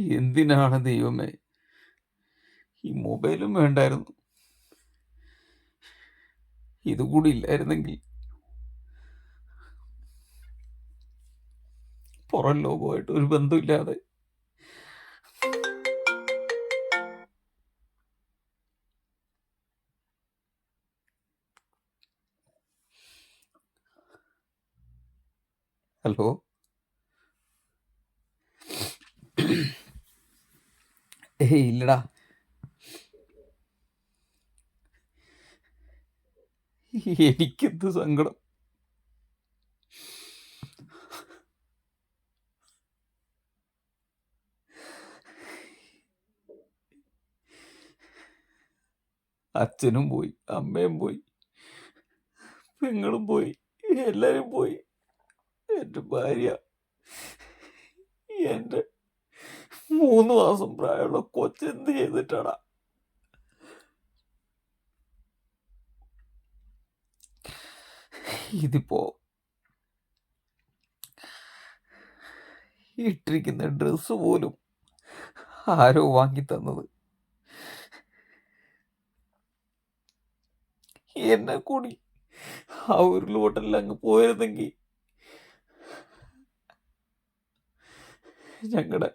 എന്തിനാണ് ദൈവമേ? ഈ മൊബൈലും വേണ്ടായിരുന്നു. ഇതുകൂടി ഇല്ലായിരുന്നെങ്കിൽ പുറം ലോകമായിട്ട് ഒരു ബന്ധമില്ലാതെ. ഹലോ? ഏയ് ഇല്ലടാ. എനിക്കെന്ത് സങ്കടം? അച്ഛനും പോയി അമ്മയും പോയി പെങ്ങളും പോയി എല്ലാരും പോയി. എന്റെ ഭാര്യ എന്റെ മൂന്ന് മാസം പ്രായമുള്ള കൊച്ചെന്ത് ചെയ്തിട്ടാടാ? ഇതിപ്പോ ഇട്ടിരിക്കുന്ന ഡ്രസ്സ് പോലും ആരോ വാങ്ങി തന്നത്. എന്നെ കൂടി ആ ഉരുളോട്ടെല്ലാം അങ്ങ് പോയിരുന്നെങ്കിൽ ഞങ്ങളുടെ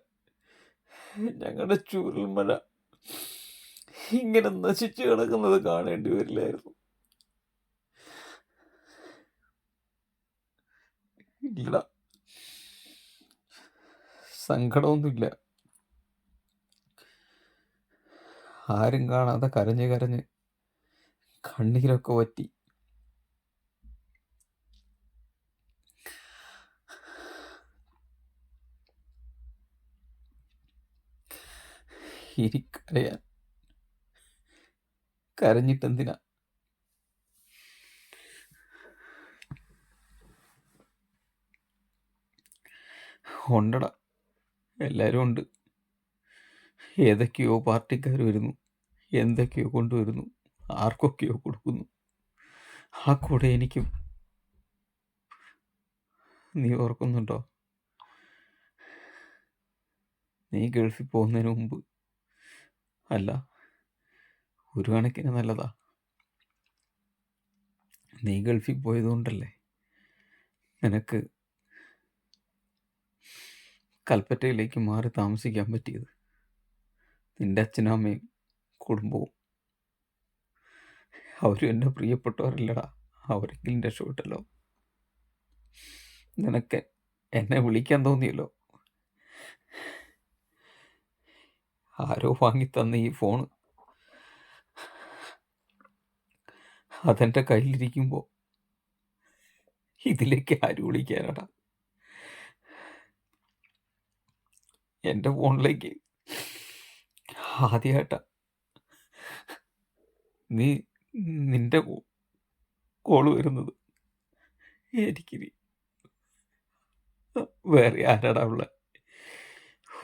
ഞങ്ങളുടെ ചുരുൾമഴ ഇങ്ങനെ നശിച്ചു കിടക്കുന്നത് കാണേണ്ടി വരില്ലായിരുന്നു. ഇല്ല സങ്കടമൊന്നുമില്ല. ആരും കാണാതെ കരഞ്ഞ് കരഞ്ഞ് കണ്ണീരൊക്കെ വറ്റി. ഇനി കരഞ്ഞിട്ടെന്തിനാ? ഉണ്ടടാ എല്ലാവരും ഉണ്ട്. ഏതൊക്കെയോ പാർട്ടിക്കാർ വരുന്നു എന്തൊക്കെയോ കൊണ്ടുവരുന്നു ആർക്കൊക്കെയോ കൊടുക്കുന്നു. ആ കൂടെ എനിക്കും. നീ ഓർക്കുന്നുണ്ടോ? നീ ഗൾഫിൽ പോകുന്നതിന് മുമ്പ് അല്ല. ഒരു കണക്കിന് നല്ലതാ. നീ ഗൾഫിൽ പോയതുകൊണ്ടല്ലേ? നിനക്ക് കൽപ്പറ്റയിലേക്ക് മാറി താമസിക്കാൻ പറ്റിയത്. നിന്റെ അച്ഛനും അമ്മയും കുടുംബവും. അവരും എന്റെ പ്രിയപ്പെട്ടവരല്ലടാ. അവരെങ്കിലും രക്ഷപ്പെട്ടല്ലോ. നിനക്ക് എന്നെ വിളിക്കാൻ തോന്നിയല്ലോ. ആരോ വാങ്ങി തന്ന ഈ ഫോൺ അതെന്റെ കയ്യിലിരിക്കുമ്പോൾ ഇതിലേക്ക് ആര് വിളിക്കാനടാ? എന്റെ ഫോണിലേക്ക്. ആദ്യമായിട്ടാ നീ നിന്റെ കോൾ വരുന്നത്. എനിക്ക് വേറെ ആരാടാ ഉള്ള?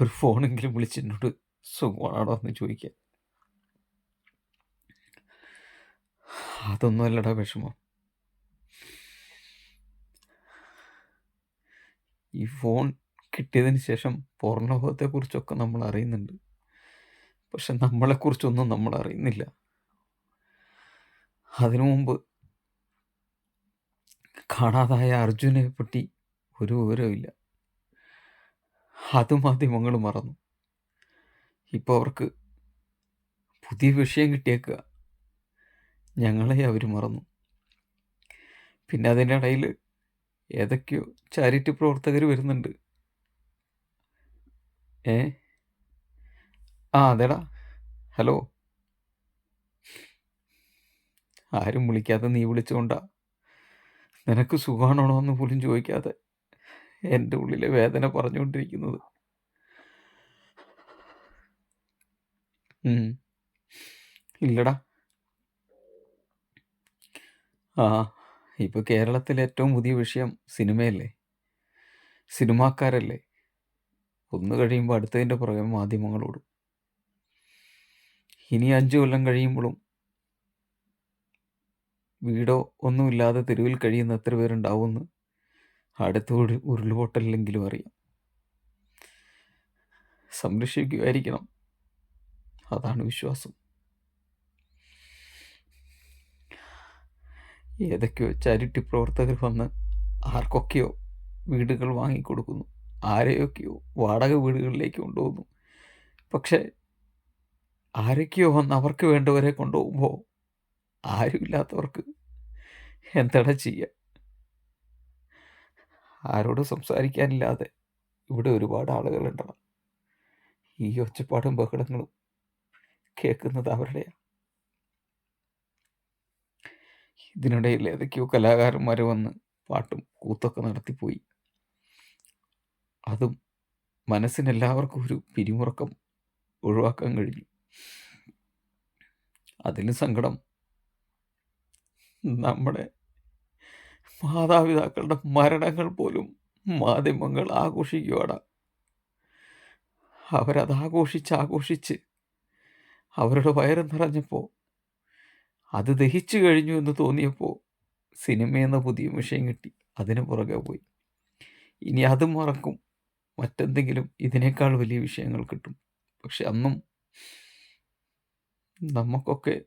ഒരു ഫോണെങ്കിലും വിളിച്ച് എന്നോട് സുഖമാണോ എന്ന് ചോദിക്കാൻ? അതൊന്നും അല്ലടാ വിഷമം. ഈ ഫോൺ കിട്ടിയതിന് ശേഷം പൂർണഭവത്തെക്കുറിച്ചൊക്കെ നമ്മൾ അറിയുന്നുണ്ട്. പക്ഷെ നമ്മളെക്കുറിച്ചൊന്നും നമ്മൾ അറിയുന്നില്ല. അതിനു മുമ്പ് കാണാതായ അർജുനെ പറ്റി ഒരു വിവരമില്ല അത് മാധ്യമങ്ങൾ മറന്നു. ഇപ്പോൾ അവർക്ക് പുതിയ വിഷയം കിട്ടിയേക്കുക. ഞങ്ങളെ അവർ മറന്നു. പിന്നെ അതിന്റെ ഇടയിൽ ഏതൊക്കെയോ ചാരിറ്റി പ്രവർത്തകർ വരുന്നുണ്ട്. ഏ? ആ അതെടാ. ഹലോ. ആരും വിളിക്കാതെ നീ വിളിച്ചുകൊണ്ടാ നിനക്ക് സുഖമാണോ എന്ന് പോലും ചോദിക്കാതെ എന്റെ ഉള്ളിലെ വേദന പറഞ്ഞുകൊണ്ടിരിക്കുന്നത്. ഇല്ലടാ. ആ ഇപ്പൊ കേരളത്തിലെ ഏറ്റവും പുതിയ വിഷയം സിനിമയല്ലേ? സിനിമാക്കാരല്ലേ? ഒന്ന് കഴിയുമ്പോൾ അടുത്തതിന്റെ പുറകെ മാധ്യമങ്ങളോടും. ഇനി അഞ്ചു കൊല്ലം കഴിയുമ്പോഴും വീടോ ഒന്നുമില്ലാതെ തെരുവിൽ കഴിയുന്ന എത്ര പേരുണ്ടാവുമെന്ന് അടുത്ത ഉരുൾപൊട്ടലിലെങ്കിലും അറിയാം. സംരക്ഷിക്കുമായിരിക്കണം അതാണ് വിശ്വാസം. ഏതൊക്കെയോ ചാരിറ്റി പ്രവർത്തകർ വന്ന് ആർക്കൊക്കെയോ വീടുകൾ വാങ്ങിക്കൊടുക്കുന്നു. ആരെയൊക്കെയോ വാടക വീടുകളിലേക്ക് കൊണ്ടുപോകുന്നു. പക്ഷേ ആരൊക്കെയോ വന്ന് അവർക്ക് വേണ്ടവരെ കൊണ്ടുപോകുമ്പോൾ ആരുമില്ലാത്തവർക്ക് എന്താണ് ചെയ്യുക ആരോട് സംസാരിക്കാനില്ലാതെ ഇവിടെ ഒരുപാട് ആളുകളുണ്ടാവും ഈ ഒച്ചപ്പാടും ബഹളങ്ങളും കേൾക്കുന്നത് അവരുടെയാണ് ഇതിനിടയിൽ ഏതൊക്കെയോ കലാകാരന്മാർ വന്ന് പാട്ടും കൂത്തൊക്കെ നടത്തിപ്പോയി. അതും മനസ്സിനെല്ലാവർക്കും ഒരു പിരിമുറക്കം ഒഴിവാക്കാൻ കഴിഞ്ഞു. അതിന് സങ്കടം. നമ്മുടെ മാതാപിതാക്കളുടെ മരണങ്ങൾ പോലും മാധ്യമങ്ങൾ ആഘോഷിക്കുവാടാ. അവരത് ആഘോഷിച്ച് ആഘോഷിച്ച് അവരുടെ വയറ് നിറഞ്ഞപ്പോൾ. അത് ദഹിച്ചു കഴിഞ്ഞു എന്ന് തോന്നിയപ്പോൾ സിനിമയെന്ന പുതിയ വിഷയം കിട്ടി. അതിന് പുറകെ പോയി. ഇനി അത് മറക്കും. മറ്റെന്തെങ്കിലും ഇതിനേക്കാൾ വലിയ വിഷയങ്ങൾ കിട്ടും. പക്ഷെ അന്നും നമുക്കൊക്കെ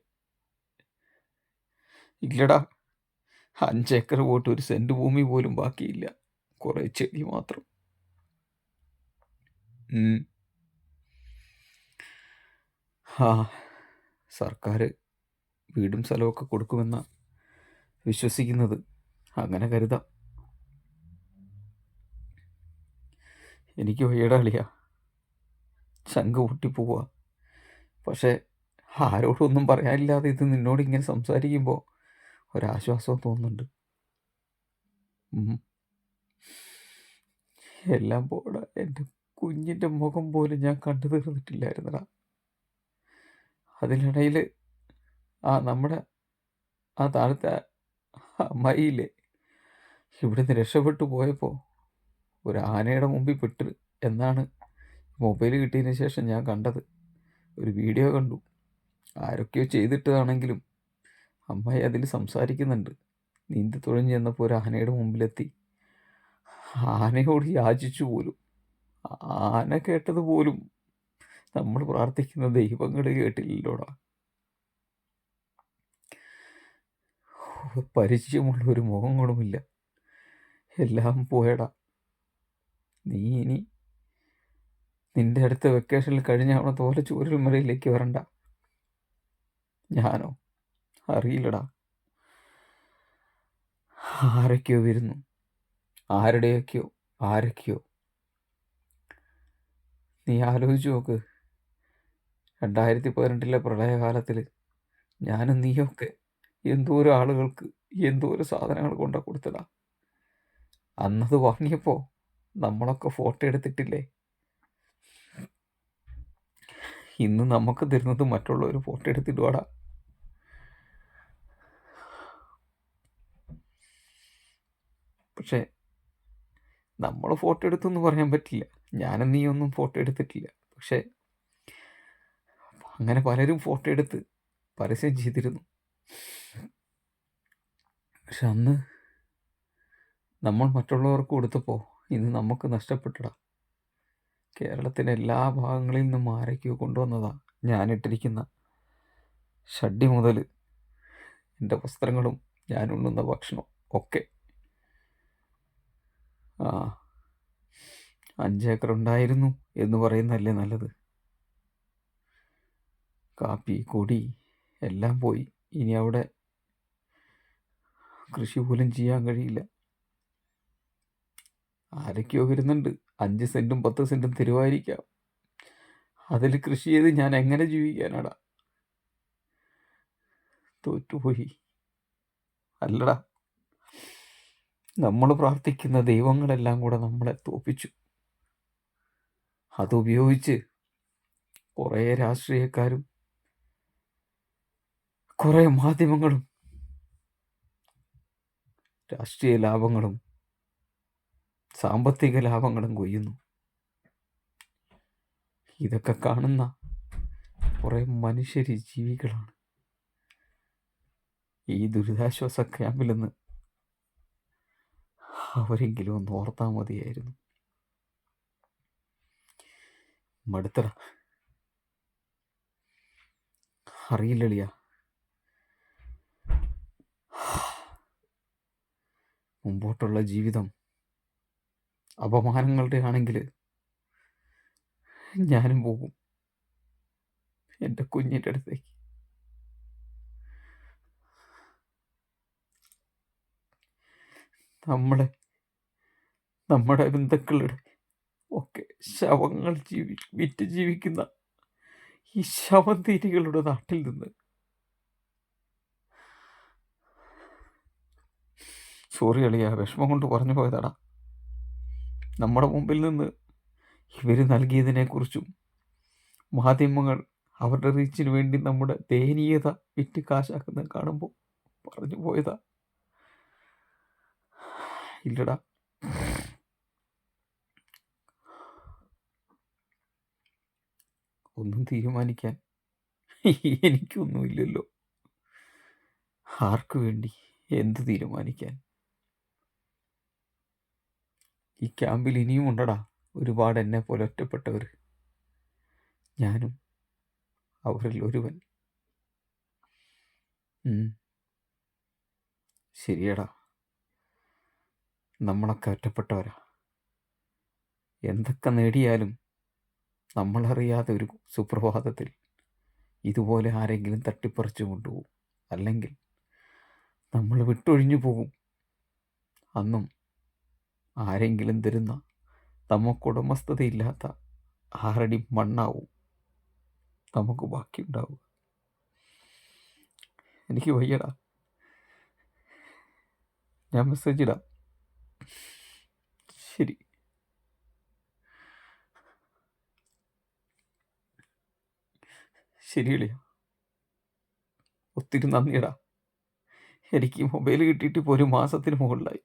ഇല്ലടാ. അഞ്ചേക്കർ പോയിട്ട് ഒരു സെന്റ് ഭൂമി പോലും ബാക്കിയില്ല. കുറേ ചെടി മാത്രം. ആ സർക്കാർ വീടും സ്ഥലമൊക്കെ കൊടുക്കുമെന്ന വിശ്വസിക്കുന്നത്. അങ്ങനെ കരുതാം. എനിക്ക് വയ്യടാളിയ ചങ്ക് പൊട്ടിപ്പോവുക പക്ഷേ ആരോടൊന്നും പറയാനില്ലാതെ ഇത് നിന്നോട് ഇങ്ങനെ സംസാരിക്കുമ്പോൾ ഒരാശ്വാസം തോന്നുന്നുണ്ട്. എല്ലാം പോടാ. എന്റെ കുഞ്ഞിന്റെ മുഖം പോലും ഞാൻ കണ്ടു തീർന്നിട്ടില്ലായിരുന്നടാ. അതിനിടയിൽ ആ നമ്മുടെ ആ താഴത്തെ അമ്മയിലെ ഇവിടുന്ന് രക്ഷപ്പെട്ടു പോയപ്പോൾ ഒരു ആനയുടെ മുമ്പിൽ പെട്ട് എന്നാണ് മൊബൈൽ കിട്ടിയതിന് ശേഷം ഞാൻ കണ്ടത്. ഒരു വീഡിയോ കണ്ടു. ആരൊക്കെയോ ചെയ്തിട്ടതാണെങ്കിലും അമ്മായി അതിൽ സംസാരിക്കുന്നുണ്ട്. നീന്തി തുഴഞ്ഞു ചെന്നപ്പോൾ ഒരു ആനയുടെ മുമ്പിലെത്തി. ആനയോട് യാചിച്ചു പോലും. ആന കേട്ടത് പോലും നമ്മൾ പ്രാർത്ഥിക്കുന്ന ദൈവങ്ങൾ കേട്ടില്ലല്ലോടാ. പരിചയമുള്ള ഒരു മുഖങ്ങളുമില്ല. എല്ലാം പോയടാ. നീ ഇനി നിന്റെ അടുത്ത വെക്കേഷനിൽ കഴിഞ്ഞ അവിടെ ചോരൽ മുറയിലേക്ക് വരണ്ട. ഞാനോ? അറിയില്ലടാ. ആരൊക്കെയോ വരുന്നു. ആരുടെയൊക്കെയോ? ആരൊക്കെയോ? നീ ആലോചിച്ചു നോക്ക്. രണ്ടായിരത്തി പതിനെട്ടിലെ പ്രളയകാലത്തിൽ ഞാനും നീയൊക്കെ എന്തോരം ആളുകൾക്ക് എന്തോരം സാധനങ്ങൾ കൊണ്ട കൊടുത്തതാ. അന്നത് വാങ്ങിയപ്പോൾ നമ്മളൊക്കെ ഫോട്ടോ എടുത്തിട്ടില്ലേ? ഇന്ന് നമുക്ക് തരുന്നത് മറ്റുള്ളവർ ഫോട്ടോ എടുത്തിടുവാടാ. പക്ഷേ നമ്മൾ ഫോട്ടോ എടുത്തു എന്ന് പറയാൻ പറ്റില്ല. ഞാനും നീയൊന്നും ഫോട്ടോ എടുത്തിട്ടില്ല. പക്ഷേ അങ്ങനെ പലരും ഫോട്ടോ എടുത്ത് പരസ്യം ചെയ്തിരുന്നു. പക്ഷെ അന്ന് നമ്മൾ മറ്റുള്ളവർക്ക് കൊടുത്തപ്പോൾ ഇന്ന് നമുക്ക് നഷ്ടപ്പെട്ടടാ. കേരളത്തിന്റെ എല്ലാ ഭാഗങ്ങളിൽ നിന്നും ആരൊക്കെയോ കൊണ്ടുവന്നതാ ഞാനിട്ടിരിക്കുന്ന ഷഡ്ഡി മുതൽ എന്റെ വസ്ത്രങ്ങളും ഞാൻ ഉണ്ണുന്ന ഭക്ഷണവും ഒക്കെ. ആ അഞ്ചേക്കർ ഉണ്ടായിരുന്നു എന്ന് പറയുന്നതല്ലേ നല്ലത്. കാപ്പി കൊടി എല്ലാം പോയി. ഇനി അവിടെ കൃഷി പോലും ചെയ്യാൻ കഴിയില്ല. ആരൊക്കെയോ വരുന്നുണ്ട്. അഞ്ച് സെന്റും പത്ത് സെന്റും തരുമായിരിക്കാം അതിൽ കൃഷി ചെയ്ത് ഞാൻ എങ്ങനെ ജീവിക്കാനാടാ? തോറ്റുപോയി. അല്ലടാ. നമ്മൾ പ്രാർത്ഥിക്കുന്ന ദൈവങ്ങളെല്ലാം കൂടെ നമ്മളെ തോപ്പിച്ചു. അതുപയോഗിച്ച് കുറേ രാഷ്ട്രീയക്കാരും കുറേ മാധ്യമങ്ങളും രാഷ്ട്രീയ ലാഭങ്ങളും സാമ്പത്തിക ലാഭങ്ങളും കൊയ്യുന്നു. ഇതൊക്കെ കാണുന്ന കുറേ മനുഷ്യര് ജീവികളാണ്. ഈ ദുരിതാശ്വാസ ക്യാമ്പിൽ നിന്ന് അവരെങ്കിലും ഒന്ന് ഓർത്താൽ മതിയായിരുന്നു. മടുത്തറ അറിയില്ലളിയ. മുമ്പോട്ടുള്ള ജീവിതം അപമാനങ്ങളുടെ ആണെങ്കിൽ ഞാനും പോകും എന്റെ കുഞ്ഞിന്റെ അടുത്തേക്ക്. നമ്മളെ നമ്മുടെ ബന്ധുക്കളുടെ ഒക്കെ ശവങ്ങൾ ജീവി വിറ്റ് ജീവിക്കുന്ന ഈ ശവന്തീരികളുടെ നാട്ടിൽ നിന്ന് സോറി അളിയ വിഷമം കൊണ്ട് പറഞ്ഞു പോയതാടാ. നമ്മുടെ മുമ്പിൽ നിന്ന് ഇവർ നൽകിയതിനെക്കുറിച്ചും മാധ്യമങ്ങൾ അവരുടെ റീച്ചിന് വേണ്ടി നമ്മുടെ ദയനീയത വിറ്റ് കാശാക്കുന്ന കാണുമ്പോൾ പറഞ്ഞു പോയതാ. ഇല്ലടാ. ഒന്നും തീരുമാനിക്കാൻ എനിക്കൊന്നുമില്ലല്ലോ. ആർക്കു വേണ്ടി എന്ത് തീരുമാനിക്കാൻ? ഈ ക്യാമ്പിൽ ഇനിയും ഉണ്ടടാ. ഒരുപാട് എന്നെ പോലെ ഒറ്റപ്പെട്ടവർ ഞാനും അവരിൽ ഒരുവൻ. ശരിയടാ. നമ്മളൊക്കെ ഒറ്റപ്പെട്ടവരാ. എന്തൊക്കെ നേടിയാലും നമ്മളറിയാതെ ഒരു സുപ്രഭാതത്തിൽ ഇതുപോലെ ആരെങ്കിലും തട്ടിപ്പറിച്ചു കൊണ്ടുപോകും. അല്ലെങ്കിൽ നമ്മൾ വിട്ടൊഴിഞ്ഞു പോകും. അന്നും ആരെങ്കിലും തരുന്ന നമുക്കുടമസ്ഥതയില്ലാത്ത ആറടി മണ്ണാവും നമുക്ക് ബാക്കിയുണ്ടാവുക. എനിക്ക് വയ്യടാ. ഞാൻ മെസ്സേജ് ഇടാം. ശരി. ശരിയളിയ ഒത്തിരി നന്ദിയടാ. എനിക്ക് മൊബൈൽ കിട്ടിയിട്ട് ഇപ്പോൾ ഒരു മാസത്തിന് മുകളിലായി.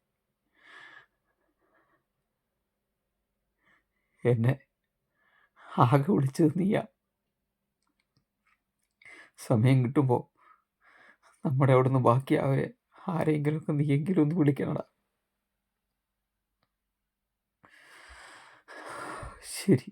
എന്നെ ആകെ വിളിച്ചത് നീയാ സമയം കിട്ടുമ്പോൾ നമ്മുടെ അവിടെ നിന്ന് ബാക്കിയാവരെ ആരെങ്കിലുമൊക്കെ നീയെങ്കിലും ഒന്ന് വിളിക്കണടാ. ശരി.